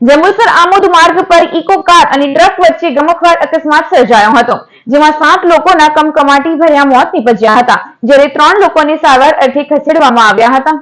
જંબુસર આમોદ માર્ગ પર eco car અને ટ્રક વચ્ચે ગમખવાર અકસ્માત સર્જાયો હતો, જેમાં સાત લોકોના કમકમાટી ભર્યા મોત નીપજ્યા હતા, જ્યારે ત્રણ લોકોને સારવાર અર્થે ખસેડવામાં આવ્યા હતા.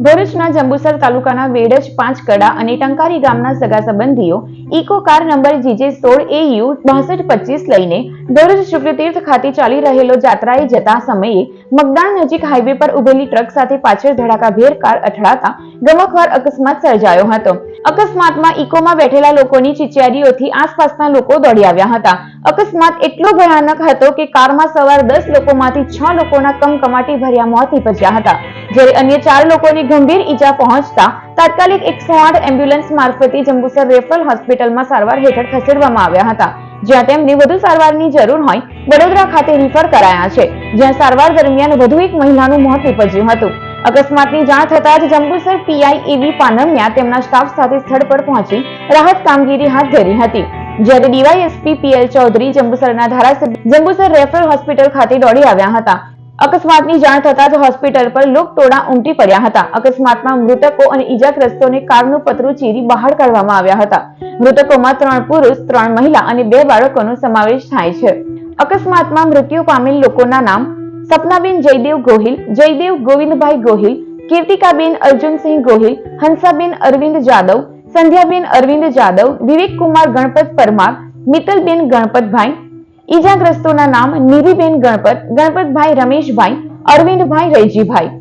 ભરૂચના જંબુસર તાલુકાના વેડજ પાંચ કડા અને ટંકારી ગામના સગા સંબંધીઓ ઇકો કાર નંબર જીજે સોળ યુ બાસઠ પચીસ લઈને ભરૂચ શુક્રતીર્થ ખાતે ચાલી રહેલો જાત્રાએ જતા સમયે મગદાણ નજીક હાઈવે પર ઉભેલી ટ્રક સાથે પાછળ ધડાકાભેર કાર અથડાતા ગમખવાર અકસ્માત સર્જાયો હતો. અકસ્માતમાં ઇકોમાં બેઠેલા લોકોની ચિચિયારીઓથી આસપાસના લોકો દોડી આવ્યા હતા. અકસ્માત એટલો ભયાનક હતો કે કારમાં સવાર દસ લોકોમાંથી છ લોકોના કમકમાટી ભર્યા મોત નીપજ્યા હતા. જ્યારે અન્ય ચાર લોકોને ગંભીર ઈજા પહોંચતા તાત્કાલિક એકસો આઠ એમ્બ્યુલન્સ મારફતે જંબુસર રેફરલ હોસ્પિટલમાં સારવાર હેઠળ ખસેડવામાં આવ્યા હતા. જ્યાં તેમને વધુ સારવારની જરૂર હોય વડોદરા ખાતે રિફર કરાયા છે, જ્યાં સારવાર દરમિયાન વધુ એક મહિલાનું મોત નિપજ્યું હતું. અકસ્માતની જાણ થતાં જ જંબુસર પીઆઈ એવી પાનમિયા તેમના સ્ટાફ સાથે સ્થળ પર પહોંચી રાહત કામગીરી હાથ ધરી હતી. જ્યારે ડીવાયએસપી પીએલ ચૌધરી જંબુસરના ધારાસભ્ય જંબુસર રેફરલ હોસ્પિટલ ખાતે દોડી આવ્યા હતા. અકસ્માતની જાણ થતાં જ હોસ્પિટલ પર લોકટોળા ઉમટી પડ્યા હતા. અકસ્માતમાં મૃતકો અને ઈજાગ્રસ્તોને કારનું પતરું ચીરી બહાર કાઢવામાં આવ્યા હતા. મૃતકોમાં ત્રણ પુરુષ, ત્રણ મહિલા અને બે બાળકોનો સમાવેશ થાય છે. અકસ્માતમાં મૃત્યુ પામેલ લોકોના નામ સપનાબેન જયદેવ ગોહિલ, જયદેવ ગોવિંદભાઈ ગોહિલ, કીર્તિકાબેન અર્જુનસિંહ ગોહિલ, હંસાબેન અરવિંદ જાદવ, સંધ્યાબેન અરવિંદ જાદવ, વિવેકકુમાર ગણપત પરમાર મિત્તલબેન ગણપતભાઈ, ઈજાગ્રસ્તોના નામ નીરીબેન ગણપત, ગણપતભાઈ રમેશભાઈ, અરવિંદભાઈ રૈજીભાઈ.